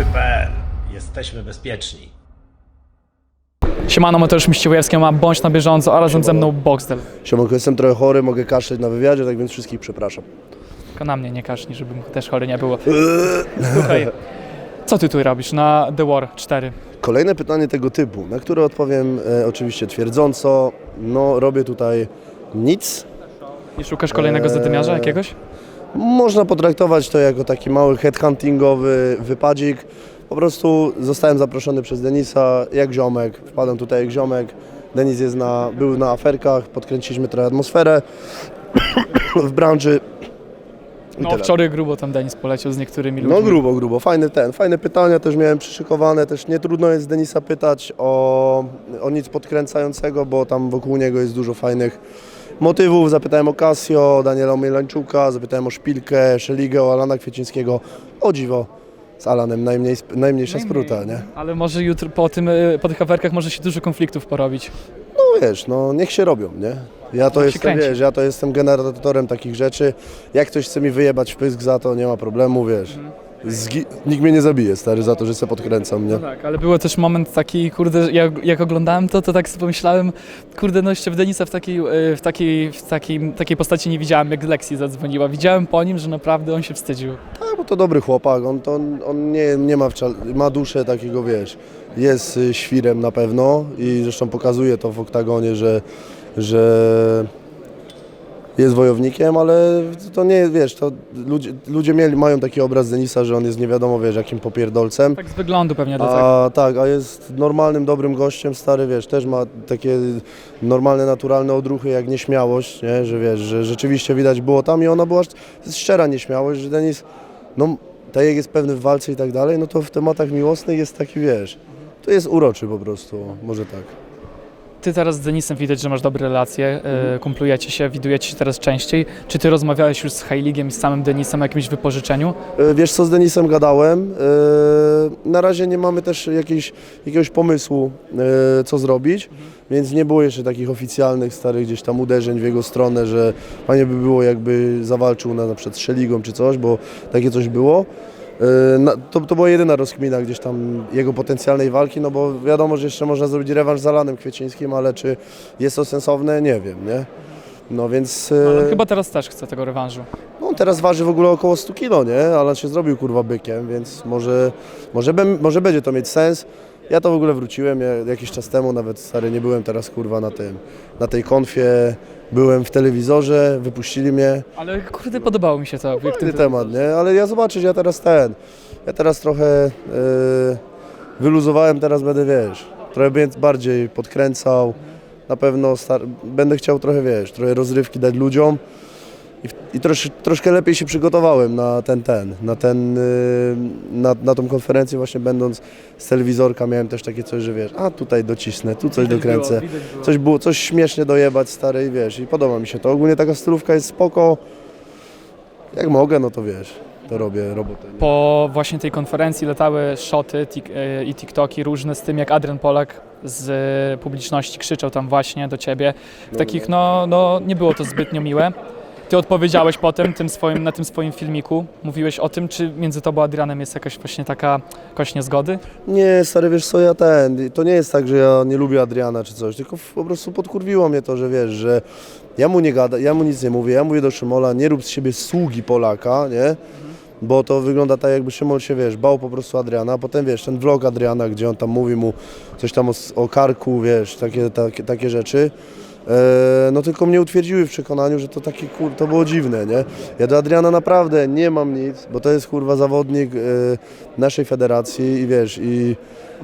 Ruletty.pl. Jesteśmy bezpieczni. Siemano, Mateusz Miściłowski, mam Bądź na bieżąco, a razem ze mną Boxdel. Siemanko, jestem trochę chory, mogę kaszleć na wywiadzie, tak więc wszystkich przepraszam. Tylko na mnie nie kaszli, żeby też chory nie było. Słuchaj, co ty tu robisz na The War 4? Kolejne pytanie tego typu, na które odpowiem e, oczywiście twierdząco. No, robię tutaj nic. I szukasz kolejnego Eee. zadymiarza jakiegoś? Można potraktować to jako taki mały headhuntingowy wypadzik. Po prostu zostałem zaproszony przez Denisa jak ziomek, wpadłem tutaj jak ziomek. Denis jest na, był na aferkach, podkręciliśmy trochę atmosferę w branży. I No tyle. wczoraj grubo tam Denis poleciał z niektórymi ludźmi. No grubo, grubo. Fajny ten, fajne pytania też miałem przyszykowane. Też nie trudno jest Denisa pytać o, o nic podkręcającego, bo tam wokół niego jest dużo fajnych motywów. Zapytałem o Casio, Daniela Mielańczuka, zapytałem o Szpilkę, Szeligę, o Alana Kwiecińskiego. O dziwo, z Alanem najmniej, najmniejsza spruta, nie? Ale może jutro po, tym, y, po tych aferkach może się dużo konfliktów porobić. No wiesz, no niech się robią, nie? Ja to się jestem, kręci. wiesz, ja to jestem generatorem takich rzeczy. Jak ktoś chce mi wyjebać w pysk za to, nie ma problemu, wiesz. Zgi- nikt mnie nie zabije, stary, za to, że se podkręcam, nie? No tak, ale było też moment taki, kurde, jak, jak oglądałem to, to tak sobie pomyślałem, kurde, no jeszcze w Denisa w takiej, y, w takiej, w takiej, takiej postaci nie widziałem, jak Lexi zadzwoniła. Widziałem po nim, że naprawdę on się wstydził. Tak, bo to dobry chłopak, on, to, on nie, nie ma, ma duszę takiego, wiesz, jest y, świrem na pewno i zresztą pokazuje to w oktagonie, że, że jest wojownikiem, ale to nie, wiesz, to ludzie, ludzie mieli, mają taki obraz Denisa, że on jest nie wiadomo, wiesz, jakim popierdolcem. Tak z wyglądu pewnie dlatego. A tak, a jest normalnym, dobrym gościem, stary, wiesz, też ma takie normalne, naturalne odruchy jak nieśmiałość, nie? że wiesz, że rzeczywiście widać było tam i ona była jest szczera nieśmiałość, że Denis, no tak jak jest pewny w walce i tak dalej, no to w tematach miłosnych jest taki, wiesz, to jest uroczy po prostu, może tak. Ty teraz z Denisem widać, że masz dobre relacje, Mhm. kumplujecie się, widujecie się teraz częściej. Czy ty rozmawiałeś już z Heiligiem i z samym Denisem o jakimś wypożyczeniu? E, Wiesz co, z Denisem gadałem. E, Na razie nie mamy też jakiejś, jakiegoś pomysłu, co zrobić, więc nie było jeszcze takich oficjalnych, starych gdzieś tam uderzeń w jego stronę, że fajnie by było jakby zawalczył na, na z Szeligą czy coś, bo takie coś było. E, na- To, to była jedyna rozkmina gdzieś tam jego potencjalnej walki, no bo wiadomo, że jeszcze można zrobić rewanż z Alanem Kwiecińskim, ale czy jest to sensowne, nie wiem, nie? No więc... e, Ale chyba teraz też chce tego rewanżu. no on teraz waży w ogóle około 100 kg, nie? Ale się zrobił kurwa bykiem, więc może, może, bym, może będzie to mieć sens. Ja to w ogóle wróciłem ja, jakiś czas temu, nawet stary nie byłem teraz kurwa na tym, na tej konfie. Byłem w telewizorze, wypuścili mnie. Ale kurde, podobało mi się to. jak ty Fajny temat, nie? Ale ja zobaczyć, ja teraz ten, ja teraz trochę yy, wyluzowałem, teraz będę, wiesz, trochę więc bardziej podkręcał. Na pewno star- będę chciał trochę, wiesz, trochę rozrywki dać ludziom. I, i trosz, troszkę lepiej się przygotowałem na ten, ten, na ten, yy, na, na tą konferencję właśnie będąc z telewizorka miałem też takie coś, że wiesz, a tutaj docisnę, tu coś dokręcę. Coś było, coś śmiesznie dojebać stary i wiesz, i podoba mi się to. Ogólnie taka stylówka jest spoko. Jak mogę, no to wiesz, to robię robotę. Nie? Po właśnie tej konferencji latały shoty y, i TikToki różne z tym, jak Adrian Polak z y, publiczności krzyczał tam właśnie do ciebie. W takich, no, no nie było to zbytnio miłe. Ty odpowiedziałeś potem tym swoim, na tym swoim filmiku. Mówiłeś o tym, czy między tobą a Adrianem jest jakaś właśnie taka kość niezgody? Nie, stary, wiesz co, ja ten, to nie jest tak, że ja nie lubię Adriana czy coś, tylko po prostu podkurwiło mnie to, że wiesz, że ja mu nie gada, ja mu nic nie mówię, ja mówię do Szymola, nie rób z siebie sługi Polaka, nie? Bo to wygląda tak, jakby Szymon się, wiesz, bał po prostu Adriana, a potem, wiesz, ten vlog Adriana, gdzie on tam mówi mu coś tam o, o karku, wiesz, takie, takie, takie rzeczy, no tylko mnie utwierdziły w przekonaniu, że to takie, kur, to było dziwne, nie? Ja do Adriana naprawdę nie mam nic, bo to jest, kurwa, zawodnik e, naszej federacji i wiesz, i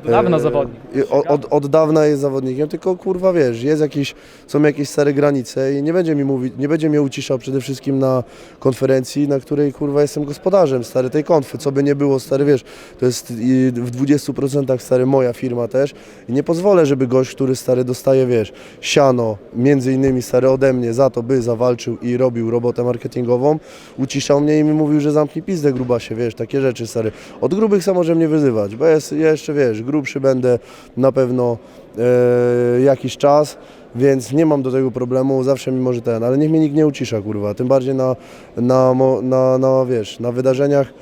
Dawno E, zawodnik. Od, od, od dawna jest zawodnikiem, tylko kurwa wiesz, jest jakieś, są jakieś stare granice i nie będzie mi mówić, nie będzie mnie uciszał przede wszystkim na konferencji, na której kurwa jestem gospodarzem stary tej konfy, co by nie było stary, wiesz, to jest w 20% stary moja firma też i nie pozwolę, żeby gość, który stary dostaje, wiesz, siano, między innymi stary ode mnie za to, by zawalczył i robił robotę marketingową, uciszał mnie i mi mówił, że zamknij pizdę grubasie, wiesz, takie rzeczy stary. Od grubych sam może mnie wyzywać, bo jest, ja jeszcze, wiesz, grubszy będę na pewno e, jakiś czas, więc nie mam do tego problemu, zawsze mi może ten, ale niech mnie nikt nie ucisza, kurwa, tym bardziej na, na, mo- na, na wiesz, na wydarzeniach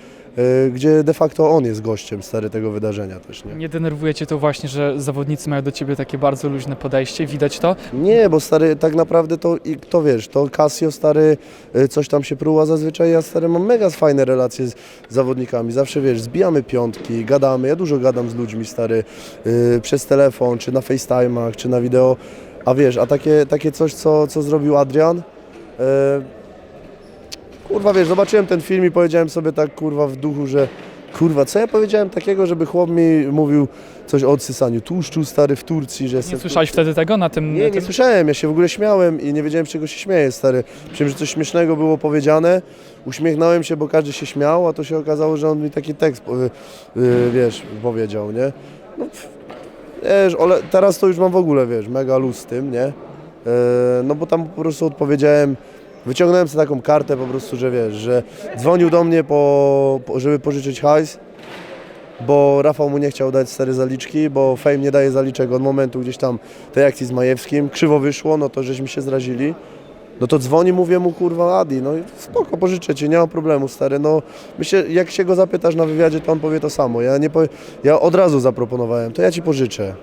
gdzie de facto on jest gościem stary tego wydarzenia też, nie? Nie denerwuje cię to właśnie, że zawodnicy mają do ciebie takie bardzo luźne podejście, widać to? Nie, bo stary, tak naprawdę to, i to wiesz, to Casio stary y, coś tam się pruła zazwyczaj, ja stary mam mega fajne relacje z zawodnikami, zawsze wiesz, zbijamy piątki, gadamy, ja dużo gadam z ludźmi stary, y, przez telefon, czy na FaceTime'ach, czy na wideo, a wiesz, a takie, takie coś, co, co zrobił Adrian, y, kurwa wiesz, zobaczyłem ten film i powiedziałem sobie tak kurwa w duchu, że kurwa, co ja powiedziałem takiego, żeby chłop mi mówił coś o odsysaniu tłuszczu stary w Turcji, że Nie słyszałeś wtedy tego na tym... nie, nie tym... słyszałem, ja się w ogóle śmiałem i nie wiedziałem, czego się śmieję, stary. Myślałem, że coś śmiesznego było powiedziane, uśmiechnąłem się, bo każdy się śmiał, a to się okazało, że on mi taki tekst, yy, wiesz, powiedział, nie? No, wiesz, ale teraz to już mam w ogóle, wiesz, mega luz z tym, nie? Yy, no bo tam po prostu odpowiedziałem, wyciągnąłem sobie taką kartę po prostu, że wiesz, że dzwonił do mnie, po, po, żeby pożyczyć hajs, bo Rafał mu nie chciał dać stare zaliczki, bo Fame nie daje zaliczek od momentu gdzieś tam tej akcji z Majewskim, krzywo wyszło, no to żeśmy się zrazili. No to dzwoni, mówię mu, kurwa, Adi, no spoko, pożyczę ci, nie ma problemu, stary, no myślę, jak się go zapytasz na wywiadzie, to on powie to samo, ja nie powie, ja od razu zaproponowałem, to ja ci pożyczę,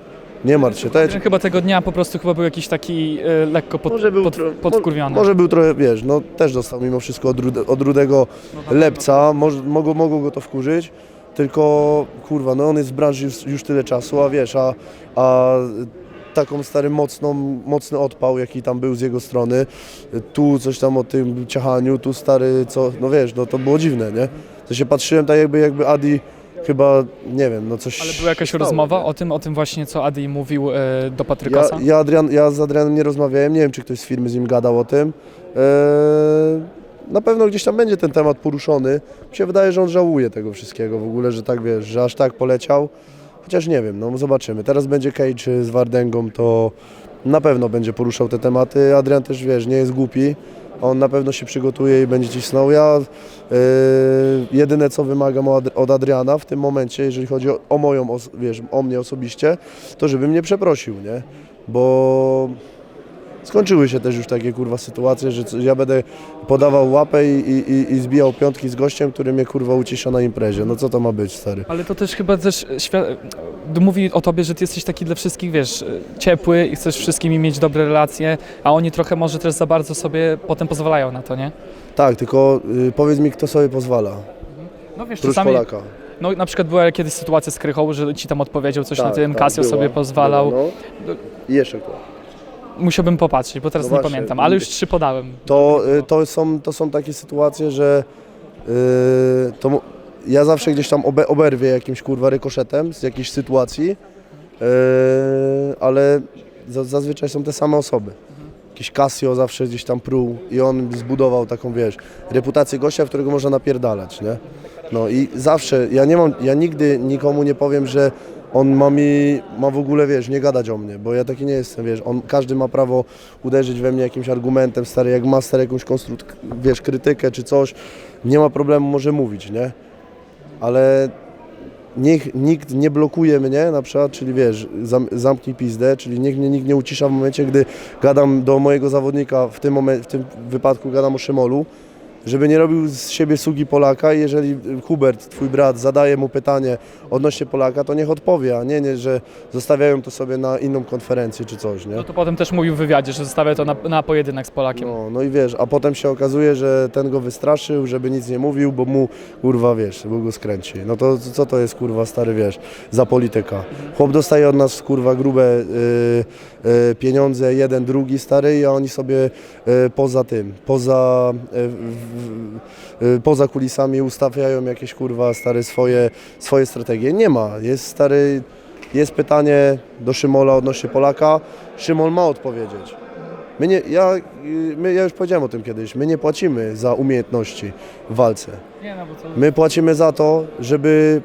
nie martw się, ci... Chyba tego dnia po prostu chyba był jakiś taki e, lekko pod, Może był pod, tro- podkurwiony. Może był trochę, wiesz, no też dostał mimo wszystko od, rude, od rudego lepca, może, mogło, mogło go to wkurzyć, tylko kurwa, no on jest w branży już, już tyle czasu, a wiesz, a, a taką stary mocną, mocny odpał, jaki tam był z jego strony, tu coś tam o tym ciachaniu, tu stary, co, no wiesz, no to było dziwne, nie? To się patrzyłem tak jakby, jakby Adi chyba, nie wiem, no coś Ale była jakaś stało, rozmowa nie? o tym, o tym właśnie, co Adi mówił e, do Ja, Patrykasa? ja, Adrian, ja z Adrianem nie rozmawiałem, nie wiem czy ktoś z firmy z nim gadał o tym. Eee, na pewno gdzieś tam będzie ten temat poruszony. Mi się wydaje, że on żałuje tego wszystkiego w ogóle, że tak wiesz, że aż tak poleciał. Chociaż nie wiem, no zobaczymy. Teraz będzie Cage z Wardęgą, to na pewno będzie poruszał te tematy. Adrian też wiesz, nie jest głupi. On na pewno się przygotuje i będzie cisnął. Ja e, jedyne co wymagam od, Adriana w tym momencie, jeżeli chodzi o, o moją, wiesz, o mnie osobiście, to żeby mnie przeprosił, nie? Bo skończyły się też już takie kurwa sytuacje, że ja będę podawał łapę i, i, i zbijał piątki z gościem, który mnie kurwa ucisza na imprezie. No co to ma być, stary? Ale to też chyba też świ- mówi o tobie, że ty jesteś taki dla wszystkich, wiesz, ciepły i chcesz wszystkimi mieć dobre relacje, a oni trochę może też za bardzo sobie potem pozwalają na to, nie? Tak, tylko y, powiedz mi, kto sobie pozwala. No wiesz, Prócz czasami, Polaka. no na przykład była kiedyś sytuacja z Krychą, że ci tam odpowiedział coś na Tak, tym, tak, Casio była, sobie pozwalał. była, no. I jeszcze kto? Musiałbym popatrzeć, bo teraz No nie właśnie. pamiętam, ale już trzy podałem. To, y, to, są, to są takie sytuacje, że y, to ja zawsze gdzieś tam obe, oberwię jakimś kurwa rykoszetem z jakiejś sytuacji, y, ale za, zazwyczaj są te same osoby. Jakiś Casio zawsze gdzieś tam pruł i on zbudował taką, wiesz, reputację gościa, w którego można napierdalać, nie? No i zawsze, ja nie mam, ja nigdy nikomu nie powiem, że on ma mi, ma w ogóle, wiesz, nie gadać o mnie, bo ja taki nie jestem, wiesz, on, każdy ma prawo uderzyć we mnie jakimś argumentem, stary, jak ma stary jakąś konstrut, wiesz, krytykę czy coś, nie ma problemu, może mówić, nie? Ale niech nikt nie blokuje mnie na przykład, czyli wiesz, zam, zamknij pizdę, czyli niech mnie nikt nie ucisza w momencie, gdy gadam do mojego zawodnika, w tym, w tym wypadku gadam o Szymolu, żeby nie robił z siebie sługi Polaka i jeżeli Hubert, twój brat, zadaje mu pytanie odnośnie Polaka, to niech odpowie, a nie, nie że zostawiają to sobie na inną konferencję czy coś, nie? No to potem też mówił w wywiadzie, że zostawia to na, na pojedynek z Polakiem. No, no i wiesz, a potem się okazuje, że ten go wystraszył, żeby nic nie mówił, bo mu, kurwa, wiesz, bo go skręci. No to co to jest, kurwa, stary, wiesz, za polityka? Chłop dostaje od nas, kurwa, grube y, y, pieniądze, jeden, drugi, stary, a oni sobie y, poza tym, poza, y, w, w, y, poza kulisami ustawiają jakieś, kurwa, stary, swoje, swoje strategie. Nie ma, jest, stary, jest pytanie do Szymola odnośnie Polaka, Szymol ma odpowiedzieć. My nie, ja, y, my, ja już powiedziałem o tym kiedyś, my nie płacimy za umiejętności w walce. Nie, no bo. My płacimy za to, żeby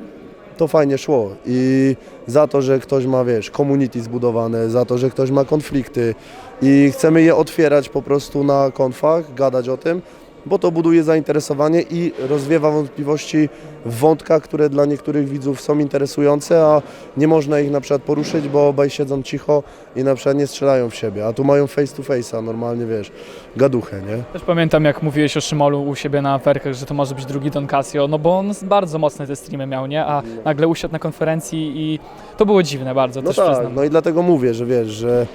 to fajnie szło i za to, że ktoś ma, wiesz, community zbudowane, za to, że ktoś ma konflikty i chcemy je otwierać po prostu na konfach, gadać o tym, bo to buduje zainteresowanie i rozwiewa wątpliwości w wątkach, które dla niektórych widzów są interesujące, a nie można ich na przykład poruszyć, bo obaj siedzą cicho i na przykład nie strzelają w siebie, a tu mają face to face'a, normalnie wiesz, gaduchę, nie? Też pamiętam, jak mówiłeś o Szymolu u siebie na aferkach, że to może być drugi Don Casio, no bo on bardzo mocne te streamy miał, nie? A nagle usiadł na konferencji i to było dziwne bardzo, No też tak, przyznam. no i dlatego mówię, że wiesz, że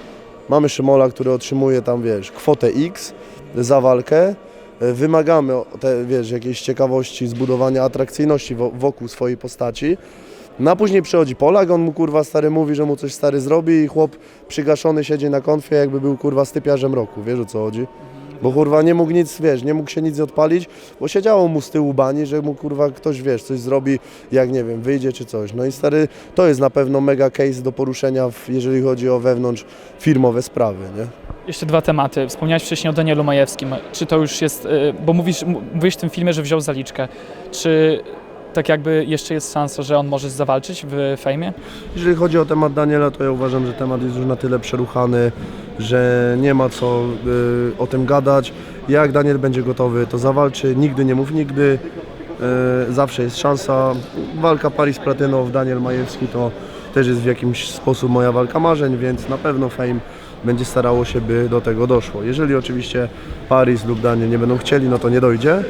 mamy Szymola, który otrzymuje tam, wiesz, kwotę X za walkę, wymagamy, te, wiesz, jakiejś ciekawości, zbudowania atrakcyjności wo- wokół swojej postaci, no a później przychodzi Polak, on mu kurwa stary mówi, że mu coś stary zrobi i chłop przygaszony siedzi na konfie, jakby był kurwa stypiarzem roku, wiesz o co chodzi? Bo kurwa nie mógł nic, wiesz, nie mógł się nic odpalić, bo siedziało mu z tyłu bani, że mu kurwa ktoś, wiesz, coś zrobi, jak nie wiem, wyjdzie czy coś. No i stary, to jest na pewno mega case do poruszenia, w, jeżeli chodzi o wewnątrz firmowe sprawy, nie? Jeszcze dwa tematy. Wspomniałeś wcześniej o Danielu Majewskim. Czy to już jest, y, bo mówisz, m- mówiłeś w tym filmie, że wziął zaliczkę. Czy tak jakby jeszcze jest szansa, że on może zawalczyć w fejmie? Jeżeli chodzi o temat Daniela, to ja uważam, że temat jest już na tyle przeruchany, że nie ma co y, o tym gadać. Jak Daniel będzie gotowy, to zawalczy. Nigdy nie mów nigdy. Y, zawsze jest szansa. Walka Paris Platynow, Daniel Majewski to też jest w jakimś sposób moja walka marzeń, więc na pewno Fame będzie starało się, by do tego doszło. Jeżeli oczywiście Paris lub Daniel nie będą chcieli, no to nie dojdzie.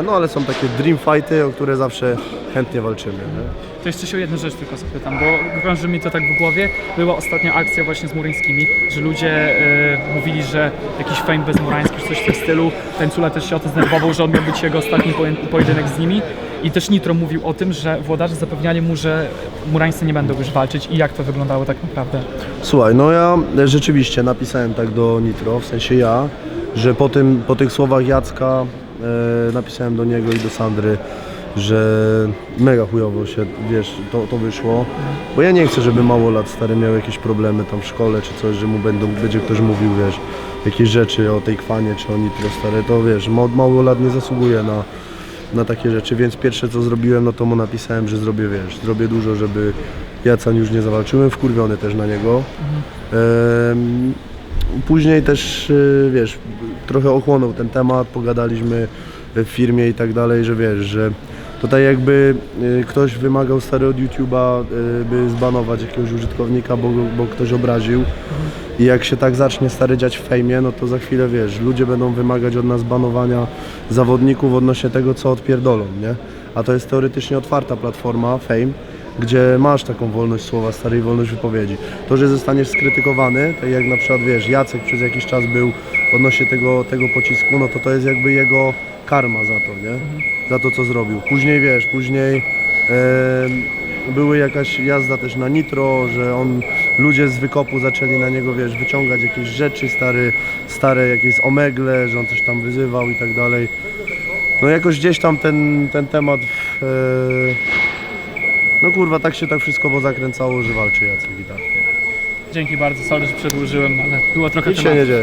Y, no ale są takie dream fighty, o które zawsze chętnie walczymy. Nie? To jeszcze się o jedną rzecz tylko zapytam, bo krąży mi to tak w głowie. Była ostatnia akcja właśnie z Murańskimi, że ludzie y, mówili, że jakiś fame bez Murańskich, czy coś w tym stylu. Tańcula też się o to zdenerwował, że on miał być jego ostatni poje- pojedynek z nimi. I też Nitro mówił o tym, że włodarze zapewniali mu, że Murańscy nie będą już walczyć i jak to wyglądało tak naprawdę. Słuchaj, no ja rzeczywiście napisałem tak do Nitro, w sensie ja, że po, tym, po tych słowach Jacka e, napisałem do niego i do Sandry, że mega chujowo się, wiesz, to, to wyszło, bo ja nie chcę, żeby mało lat stary miał jakieś problemy tam w szkole czy coś, że mu będą, będzie ktoś mówił, wiesz, jakieś rzeczy o tej kwanie czy o Nitro stary, to wiesz, ma, mało lat nie zasługuje na, na takie rzeczy, więc pierwsze co zrobiłem, no to mu napisałem, że zrobię, wiesz, zrobię dużo, żeby Jacan już nie zawalczyłem, wkurwiony też na niego. Em, Później też, y, wiesz, trochę ochłonął ten temat, pogadaliśmy w firmie i tak dalej, że wiesz, że tutaj jakby y, ktoś wymagał stary od YouTube'a, y, by zbanować jakiegoś użytkownika, bo, bo ktoś obraził. I jak się tak zacznie stary dziać w fejmie, no to za chwilę wiesz, ludzie będą wymagać od nas banowania zawodników odnośnie tego, co odpierdolą, nie? A to jest teoretycznie otwarta platforma, Fame, gdzie masz taką wolność słowa, starej wolność wypowiedzi. To, że zostaniesz skrytykowany, tak jak na przykład wiesz, Jacek przez jakiś czas był odnośnie tego, tego pocisku, no to to jest jakby jego karma za to, nie? Za to, co zrobił. Później wiesz, później były jakaś jazda też na nitro, że on, ludzie z wykopu zaczęli na niego, wiesz, wyciągać jakieś rzeczy, stary, stare jakieś omegle, że on coś tam wyzywał i tak dalej. No jakoś gdzieś tam ten, ten temat, e, no kurwa, tak się tak wszystko pozakręcało, że walczy Jacek i tak. Dzięki bardzo, sorry, że przedłużyłem, ale było trochę Nic się tematu. nie dzieje.